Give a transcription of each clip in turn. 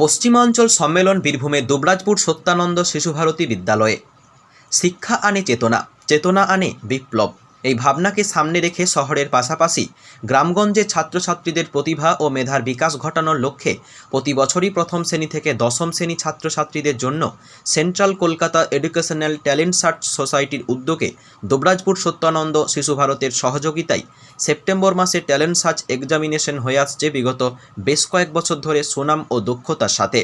পশ্চিমাঞ্চল সম্মেলন বীরভূমে দুবরাজপুর সত্যানন্দ শিশুভারতী বিদ্যালয়ে। শিক্ষা আনে চেতনা চেতনা আনে বিপ্লব। এই ভাবনাকে সামনে রেখে শহরের পাশাপাশি গ্রামগঞ্জে ছাত্রছাত্রীদের প্রতিভা ও মেধার বিকাশ ঘটানোর লক্ষ্যে প্রতি বছরই প্রথম শ্রেণি থেকে দশম শ্রেণি ছাত্রছাত্রীদের জন্য central Kolkata educational talent search সোসাইটির উদ্যোগে দুবরাজপুর সত্যানন্দ শিশু ভারতের সহযোগিতায় সেপ্টেম্বর মাসে ট্যালেন্ট সার্চ এক্সামিনেশন হয়ে আসছে বিগত বেশ কয়েক বছর ধরে সুনাম ও দক্ষতার সাথে।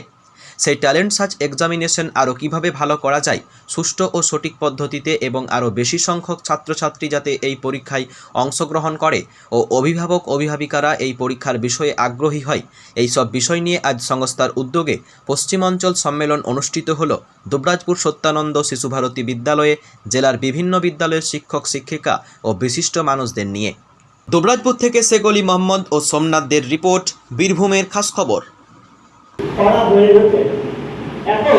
সেই ট্যালেন্ট সার্চ এক্সামিনেশন আরও কীভাবে ভালো করা যায়, সুষ্ঠু ও সঠিক পদ্ধতিতে এবং আরও বেশি সংখ্যক ছাত্রছাত্রী যাতে এই পরীক্ষায় অংশগ্রহণ করে ও অভিভাবক অভিভাবিকারা এই পরীক্ষার বিষয়ে আগ্রহী হয়। এই সব বিষয় নিয়ে আজ সংস্থার উদ্যোগে পশ্চিমাঞ্চল সম্মেলন অনুষ্ঠিত হল। দুবরাজপুর সত্যানন্দ শিশুভারতী বিদ্যালয়ে, জেলার বিভিন্ন বিদ্যালয়ের শিক্ষক, শিক্ষিকা ও বিশিষ্ট মানুষদের নিয়ে। দুবরাজপুর থেকে অলি মোহাম্মদ ও সোমনাথদের রিপোর্ট, বীরভূমের খাস খবর। করা হয়ে গেছে এখন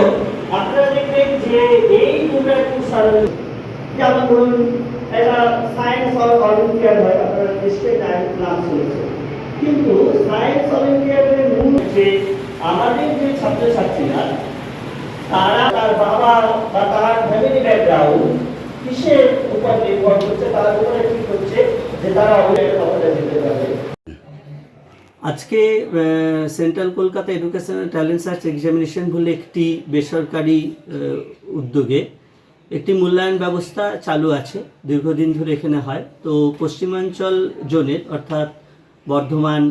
আপনারা দেখবেন যে এই দুর্গাপুর সারা যেমন ধরুন একটা সায়েন্স অলিম্পিয়াড হয়, আপনারা নিশ্চয়ই নাম শুনেছেন। কিন্তু সায়েন্স অলিম্পিয়াডের মূল যে আমাদের যে ছাত্রছাত্রীরা, তারা তার বাবা বা তার ফ্যামিলি ব্যাকগ্রাউন্ড কিসের উপর নির্ভর করছে, তার উপরে ঠিক হচ্ছে, যে তারা অভিনয়ের কথাটা যেতে পারবে। আজকে central Kolkata educational talent search examination বলে একটি বেসরকারি উদ্যোগে একটি মূল্যায়ন ব্যবস্থা চালু আছে, দীর্ঘদিন ধরে এখানে হয়। তো পশ্চিমাঞ্চল জোনের, অর্থাৎ বর্ধমান,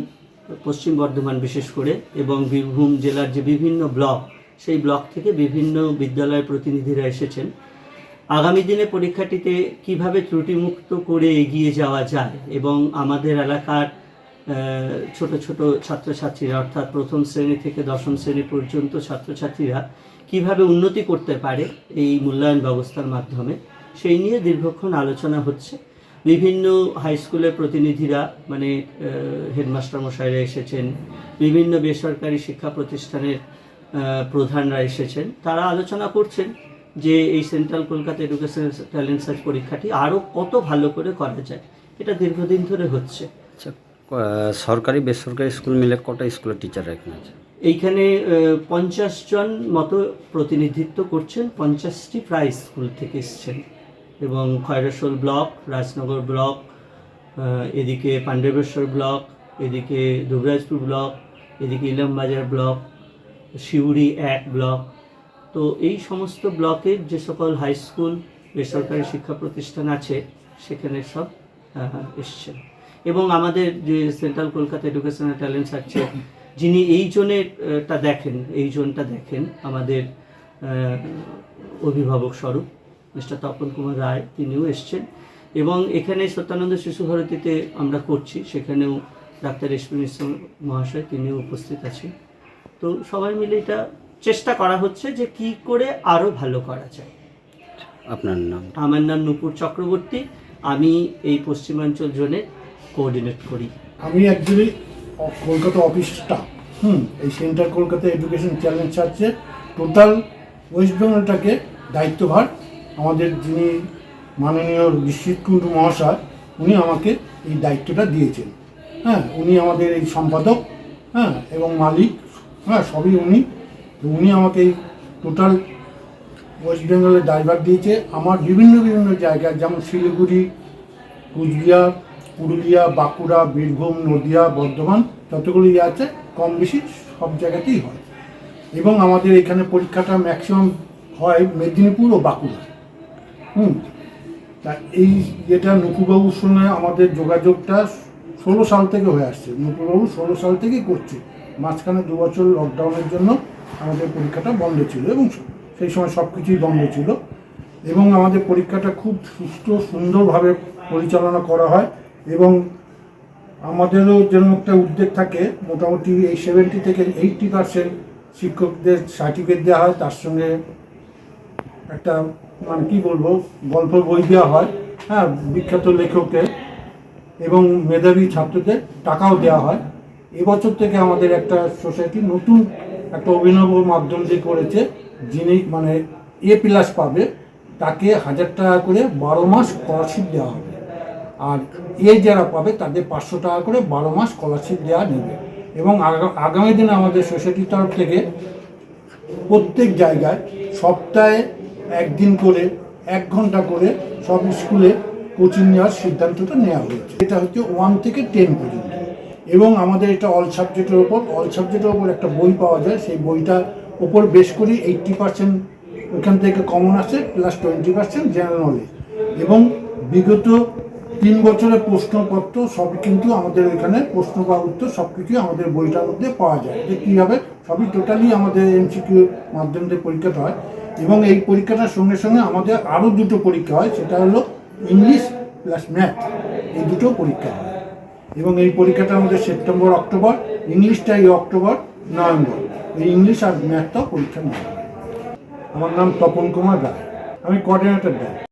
পশ্চিম বর্ধমান বিশেষ করে, এবং বীরভূম জেলার যে বিভিন্ন ব্লক, সেই ব্লক থেকে বিভিন্ন বিদ্যালয়ের প্রতিনিধিরা এসেছেন। আগামী দিনে পরীক্ষাটিতে কীভাবে ত্রুটিমুক্ত করে এগিয়ে যাওয়া যায়, এবং আমাদের এলাকার ছোট ছোট ছাত্রছাত্রীরা, অর্থাৎ প্রথম শ্রেণি থেকে দশম শ্রেণি পর্যন্ত ছাত্রছাত্রীরা কীভাবে উন্নতি করতে পারে এই মূল্যায়ন ব্যবস্থার মাধ্যমে, সেই নিয়ে দীর্ঘক্ষণ আলোচনা হচ্ছে। বিভিন্ন হাই স্কুলের প্রতিনিধিরা মানে হেডমাস্টার মশাইরা এসেছেন। বিভিন্ন বেসরকারি শিক্ষা প্রতিষ্ঠানের প্রধানরা এসেছেন। তারা আলোচনা করছেন যে এই central Kolkata education talent search পরীক্ষাটি আরও কত ভালো করে করা যায়। এটা দীর্ঘদিন ধরে হচ্ছে। আচ্ছা। সরকারি, বেসরকারি স্কুল মিলে কটা স্কুলের টিচার এখানে আছে? এইখানে পঞ্চাশ জন মতো প্রতিনিধিত্ব করছেন, পঞ্চাশটি প্রায় স্কুল থেকে এসছেন। এবং খয়রাসোল ব্লক, রাজনগর ব্লক এদিকে পাণ্ডবেশ্বর ব্লক, এদিকে দুবরাজপুর ব্লক, এদিকে ইলামবাজার ব্লক সিউড়ি এক ব্লক। তো এই সমস্ত ব্লকের যে সকল হাই স্কুল, বেসরকারি শিক্ষা প্রতিষ্ঠান আছে, সেখানে সব এসছেন। এবং আমাদের যে সেন্ট্রাল কলকাতা এডুকেশনাল ট্যালেন্ট আছে যিনি এই জোনেরটা দেখেন এই জোনটা দেখেন আমাদের অভিভাবক স্বরূপ মিস্টার তপন কুমার রায় তিনিও এসছেন। এবং এখানে সত্যানন্দ শিশু ভারতীতে আমরা করছি সেখানেও ডাক্তার এসপি মিশ্র মহাশয় তিনিও উপস্থিত আছেন। তো সবাই মিলে এটা চেষ্টা করা হচ্ছে যে কি করে আরও ভালো করা যায়। আপনার নাম? আমার নাম নূপুর চক্রবর্তী আমি এই পশ্চিমাঞ্চল জোনে কোঅর্ডিনেট করি। আমি actually Kolkata office staff hmm, এই সেন্ট্রাল কলকাতা এডুকেশন চ্যালেঞ্জ চার্চের টোটাল ওয়েস্ট বেঙ্গলটাকে দায়িত্বভার আমাদের যিনি মাননীয় বিশ্বজিৎ কুণ্ডু মহাশয়, উনি আমাকে এই দায়িত্বটা দিয়েছেন। হ্যাঁ উনি আমাদের এই সম্পাদক হ্যাঁ এবং মালিক হ্যাঁ সবই উনি। উনি আমাকে এই টোটাল ওয়েস্ট বেঙ্গলের ড্রাইভার দিয়েছে। আমার বিভিন্ন বিভিন্ন জায়গায়, যেমন শিলিগুড়ি, কুচবিহার পুরুলিয়া, বাঁকুড়া, বীরভূম, নদিয়া, বর্ধমান যতগুলো ইয়ে আছে, কম বেশি সব জায়গাতেই হয়। এবং আমাদের এখানে পরীক্ষাটা ম্যাক্সিমাম হয় মেদিনীপুর ও বাঁকুড়া। হুম। তা এই যেটা নুপুরবাবুর সঙ্গে আমাদের যোগাযোগটা ষোলো সাল থেকে হয়ে আসছে। নুপুরবাবু ষোলো সাল থেকেই করছে। মাঝখানে দু বছর লকডাউনের জন্য আমাদের পরীক্ষাটা বন্ধ ছিল এবং সেই সময় সব কিছুই বন্ধ ছিল। এবং আমাদের পরীক্ষাটা খুব সুস্থ সুন্দরভাবে পরিচালনা করা হয়। এবং আমাদেরও যেন একটা উদ্যোগ থাকে, মোটামুটি এই সেভেন্টি থেকে এইটটি পার্সেন্ট শিক্ষকদের সার্টিফিকেট দেওয়া হয়, তার সঙ্গে একটা মানে কি বলব, গল্প বই দেওয়া হয় হ্যাঁ বিখ্যাত লেখকের এবং মেধাবী ছাত্রদের টাকাও দেওয়া হয়। এবছর থেকে আমাদের একটা সোসাইটি নতুন একটা অভিনব মাধ্যম দিয়ে করেছে, যিনি মানে এ প্লাস পাবে, তাকে হাজার টাকা করে বারো মাস স্কলারশিপ দেওয়া হবে। আর এ যারা পাবে তাদের পাঁচশো টাকা করে বারো মাস স্কলারশিপ দেওয়া নেবে। এবং আগা- আগামী দিনে আমাদের সোসাইটির তরফ থেকে প্রত্যেক জায়গায় সপ্তাহে একদিন করে, এক ঘণ্টা করে সব স্কুলে কোচিং নেওয়ার সিদ্ধান্তটা নেওয়া হয়েছে। এটা হচ্ছে ওয়ান থেকে টেন পর্যন্ত। এবং আমাদের এটা অল সাবজেক্টের ওপর অল সাবজেক্টের ওপর একটা বই পাওয়া যায়। সেই বইটার ওপর বেশ করি এইট্টি পার্সেন্ট ওখান থেকে কমন আছে plus twenty percent general knowledge এবং বিগত তিন বছরের প্রশ্নপত্র সব কিন্তু আমাদের এখানে প্রশ্ন বা উত্তর সব কিছুই আমাদের বইটার মধ্যে পাওয়া যায়। যে কীভাবে সবই টোটালি আমাদের এমসিকিউ মাধ্যম দিয়ে পরীক্ষাটা হয়। এবং এই পরীক্ষাটার সঙ্গে সঙ্গে আমাদের আরও দুটো পরীক্ষা হয়, সেটা হলো ইংলিশ প্লাস ম্যাথ এই দুটো পরীক্ষা হয়। এবং এই পরীক্ষাটা আমাদের সেপ্টেম্বর অক্টোবর ইংলিশটা এই অক্টোবর নভেম্বর এই ইংলিশ আর ম্যাথটাও পরীক্ষা নেওয়া আমার নাম তপন কুমার রায়। আমি কোঅর্ডিনেটর দেয়